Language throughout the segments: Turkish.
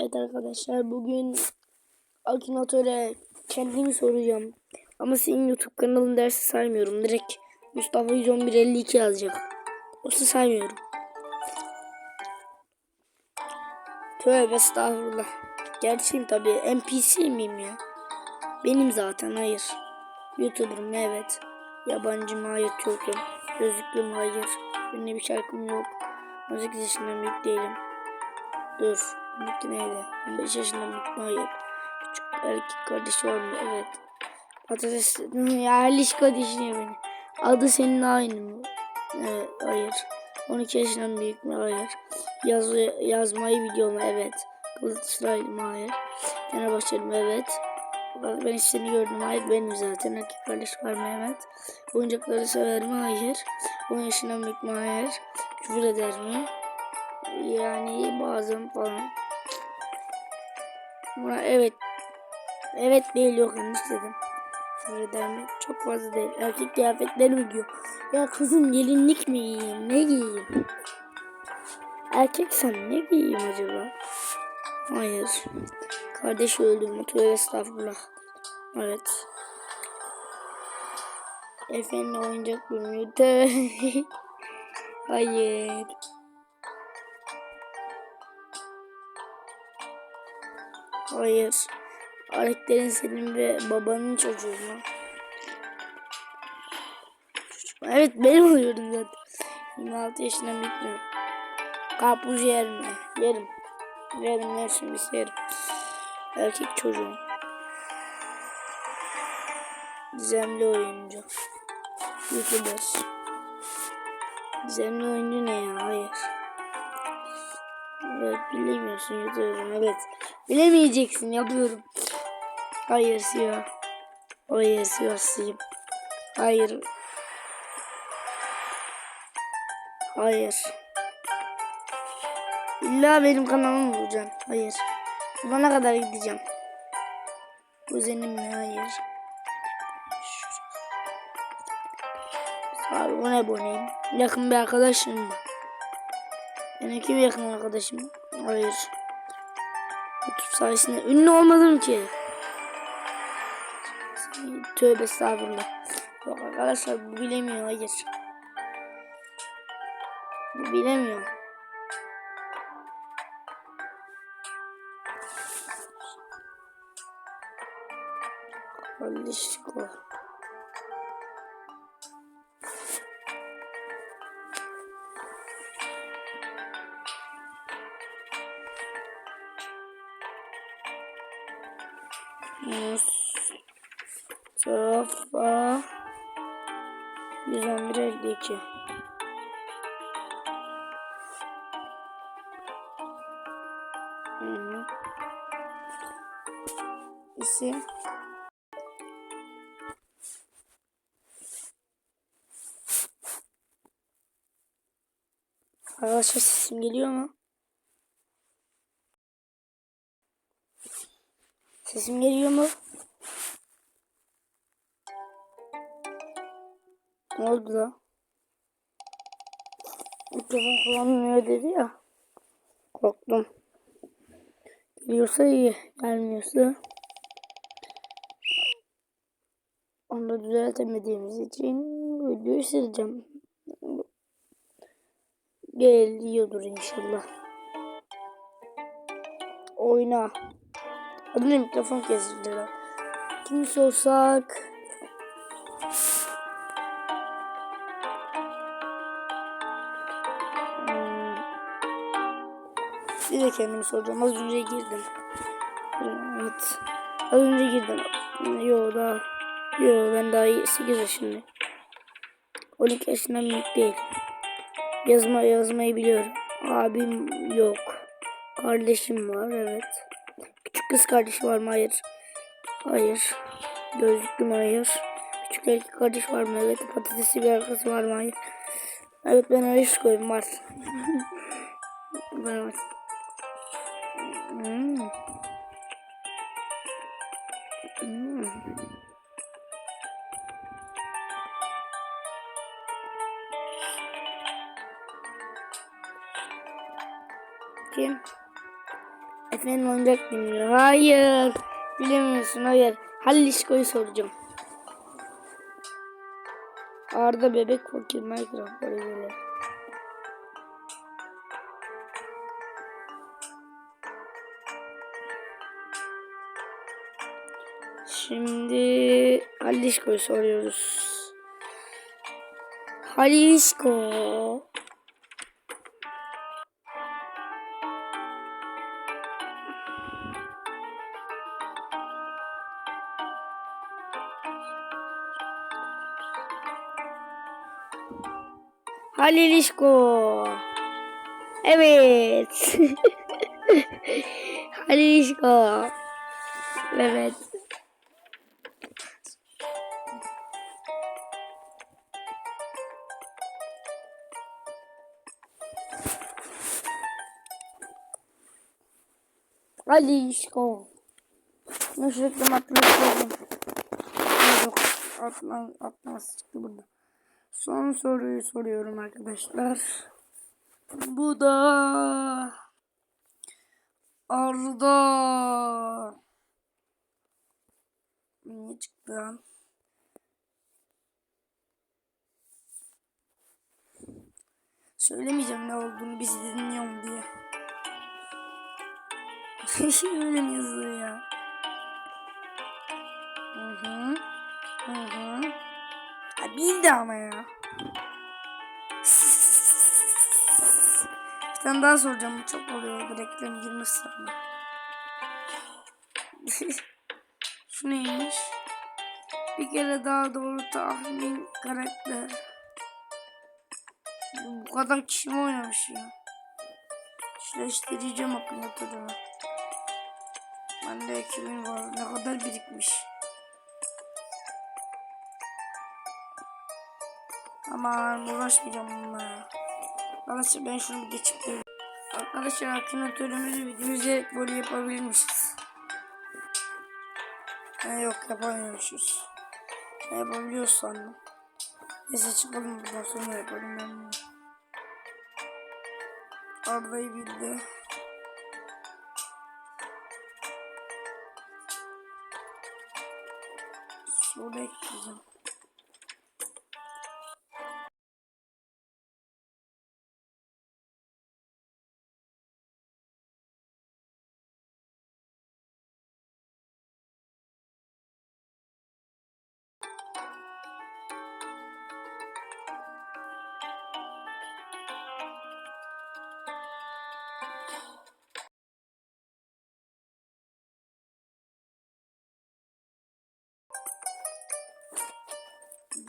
Evet arkadaşlar bugün Akinatöre kendimi soracağım. Ama senin YouTube kanalın dersi saymıyorum. Direkt Mustafa 11152 yazacak. Yoksa saymıyorum. Tövbe estağfurullah. Gerçeğim tabii. NPC miyim ya? Benim zaten hayır. YouTuber'ım evet. Yabancım hayır Türk'üm. Gözlüklüm hayır. Ünlü bir şarkım yok. 18 yaşından büyük değilim. Dur. Mutlu neydi? 15 yaşında mutlu hayır. Küçük erkek kardeşi var mı? Evet. Patates ya Erlişka düşünüyor beni. Adı senin aynı mı? Evet, hayır. 12 yaşından büyük mü? Hayır. Yaz, yazmayı biliyor mu? Evet. Galatasaraylı mı? Hayır. Fenerbahçeli mi? Evet. Ben seni gördüm. Hayır benim zaten. Erkek kardeş var mı? Evet. Oyuncakları sever mi? Hayır. 10 yaşından büyük mü? Hayır. Küfür eder mi? Yani bazen falan. Buna evet. Evet değil yok yanlış dedim. Mi? Çok fazla değil. Erkek kıyafetleri mi giyiyor? Ya kızım gelinlik mi giyeyim? Ne giyeyim? Erkek sen ne giyeyim acaba? Hayır. Kardeş öldü. Tövbe estağfurullah. Evet. Efendim oyuncak bilmiyor. Tövbe. Hayır. Hayır. Karakterin senin ve babanın çocuğu mu? Evet benim oluyorum zaten. 26 yaşından bitmiyor. Karpuz yer mi? Yerim. Yerim yersin bir yerim. Erkek çocuğum. Gizemli oyuncu. Youtuber. Gizemli oyuncu ne ya? Hayır. Evet bilemiyorsun YouTuber'ım evet. Bilemeyeceksin yapıyorum. Hayır siyah. Hayır siyahlıyım. Hayır. Hayır. İlla benim kanalımı bulacaksın. Hayır. Bulana kadar gideceğim. Kuzenim mi? Hayır. Abi bu ne bu ne? Yakın bir arkadaşım mı? Yani kim yakın arkadaşım? Hayır. YouTube sayesinde ünlü olmadım ki. Tövbe estağfurullah. Yok arkadaşlar bu bilemiyor hayır. Bu bilemiyor. Alışko. Mustafa 111 52 Hı. İsim Arkadaşlar sesim geliyor mu? Sesim geliyor mu? Ne oldu da? Mikrofon kullanmıyor dedi ya. Korktum. Geliyorsa iyi. Gelmiyorsa onu da düzeltemediğimiz için videoyu sileceğim. Geliyordur inşallah. Oyna. Adını mikrofon kesildiler. Kimi sorsak? De kendimi soracağım. Az önce girdim. Evet. Az önce girdim. Yo daha. Yo ben daha 8 yaşındayım. 12 yaşından büyük değil. Yazma yazmayı biliyorum. Abim yok. Kardeşim var evet. Küçük kız kardeşi var mı? Hayır. Hayır. Gözlüklü mü? Hayır. Küçük erkek kardeş var mı? Evet. Patatesi bir arkası var mı? Hayır. Evet ben şu koyayım var. var var. Kim? Efendim oyuncak bilmiyor. Hayır. Bilemiyorsun hayır. Hallişko'yu soracağım. Arda bebek fakir Minecraft böyle Şimdi Hallişko'yu soruyoruz. Hallişko. Halilişko. Evet. Halilişko. Evet. Halilişko. Nasıl reklam atlayalım. Yok. Atlan, atmaz çıktı burada. Son soruyu soruyorum arkadaşlar. Bu da Arda. Ne çıktı lan? Söylemeyeceğim ne olduğunu bizi dinliyorum diye. Öyle mi yazıyor ya? Hı hı. Hı hı. Ha, bildi ama ya. Bir tane daha soracağım. Bu çok oluyor. Bu reklam girmesi sana. Şu neymiş? Bir kere daha doğru tahmin karakter. Bu kadar kişi mi oynamış ya? Şleştireceğim akıllatırımı. Bende 2000 var. Ne kadar birikmiş. Aman uğraşmayacağım bununla. Arkadaşlar ben şunu geçip geleyim. Arkadaşlar video izleyerek böyle yapabilirmişiz. Ha, yok yapamıyormuşuz. Ne yapabiliyoruz sandım. Neyse çıkalım buradan sonra yapalım ben bunu. Arda'yı bildi. Sonra ekleyeceğim.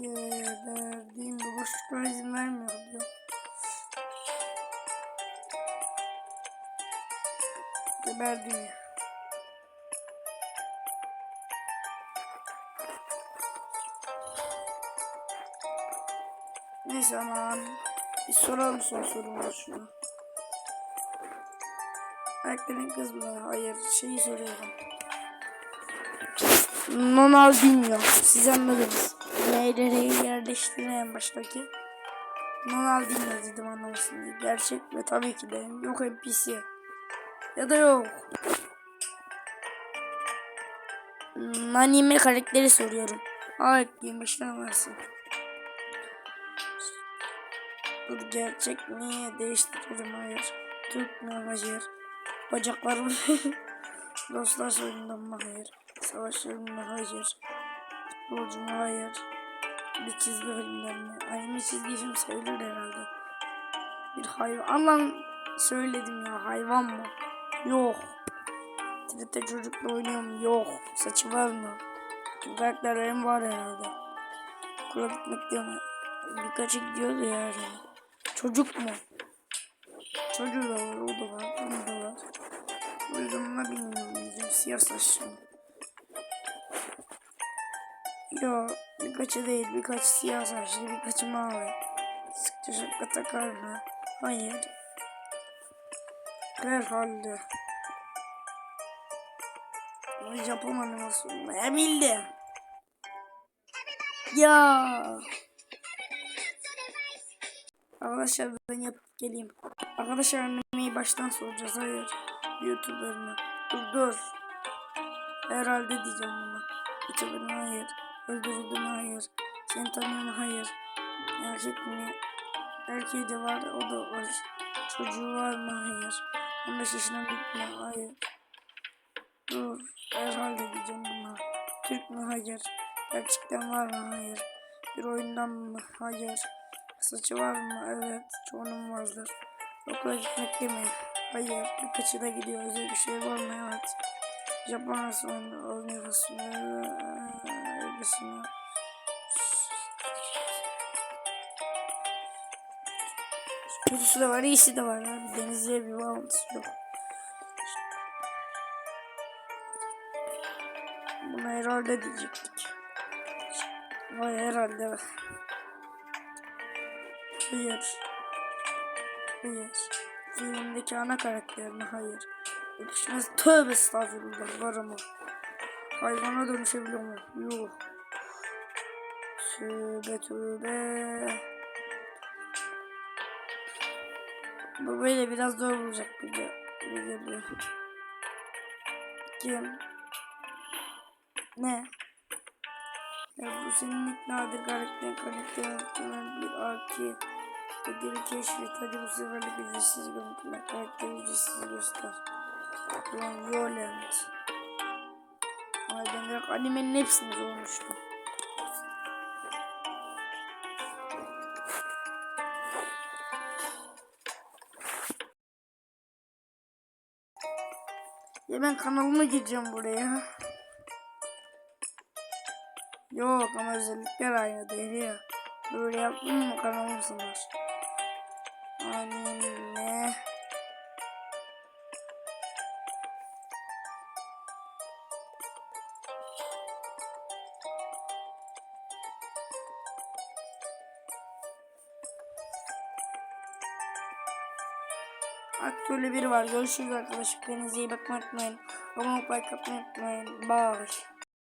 Geberdiğim bu boşluklara izin vermiyor diyor. Geberdim ya. Neyse aman. Bir soralım son sorumuzu şunu. Erkeklerin kız mı? Hayır. Şeyi soruyorum. Ronaldinho. Siz anladınız. Neyleri yerleştiren baştaki. Ronaldinho dedim anlamasın diye. Gerçek ve tabii ki de yok NPC. Ya da yok. Hmm, Anime karakteri soruyorum. Aa ekleyeyim başlamasın. Bu gerçek mi? Değiştirelim hayır. Türk mü? Hayır. Bacaklarım. Dostlar soyundan mı? Hayır. Savaşlarım mı? Hayır. Futbolcu mu? Hayır. Bir çizgi filmler mi? Anime çizgi film sayılır herhalde. Bir hayvan. Aman söyledim ya hayvan mı? Yok. Tweet'te çocukla oynuyorum. Yok. Saçı var mı? Karakterlerim var herhalde. Okula gitmek diyor mu? Birkaçı gidiyordu yani. Çocuk mu? Çocuğu da var, o da var, onu da var. O yüzden ona bilmiyorum diyeceğim. Siyah saçlı. Yo, birkaçı değil, birkaç siyah saçlı, birkaçı mavi. Sıkça şapka takar mı? Hayır. Herhalde. O Japon animasyonu. Ya bildi. Ya. Arkadaşlar ben yapıp geleyim. Arkadaşlar animeyi baştan soracağız. Hayır. YouTuber mı? Dur dur. Herhalde diyeceğim bunu. YouTuber mı? Hayır. Öldürüldü mü? Hayır. Seni tanıyor? Hayır. Erkek mi? Erkeği de var. O da var. Çocuğu var mı? Hayır. 15 yaşından büyük mü? Hayır. Dur. Herhalde diyeceğim buna. Türk mü? Hayır. Gerçekten var mı? Hayır. Bir oyundan mı? Hayır. Saçı var mı? Evet. Çoğunun vardır. Okula gitmekte mi? Hayır. Birkaçı da gidiyor. Özel bir şey var mı? Evet. Japon sonra oynuyorsun. Elbisini. Kötüsü de var, iyisi de var. Abi. Denizli'ye bir bağlantısı yok. Buna herhalde diyecektik. Vay herhalde. Hayır. Hayır. Filmdeki ana karakterine hayır. Yakışmaz. Tövbe estağfurullah var ama. Hayvana dönüşebiliyor mu? Yok. Tövbe tövbe. Bu böyle biraz zor olacak bir de. Bir geliyor. Kim? Ne? Ya bu senin ilk nadir karakter karakterinden bir aki. Ödülü keşfet. Hadi bu seferlik ücretsiz görüntüler. Karakteri ücretsiz göster. Ulan Violent. Direkt animenin hepsini sormuştum. Ya ben kanalıma gireceğim buraya. Yok ama özellikler aynı değil ya. Böyle yaptım mı kanalım sınar. Böyle biri var. Görüşürüz arkadaşlar. Kendinize iyi bakmayı unutmayın. Abone olmayı, unutmayın. Bye.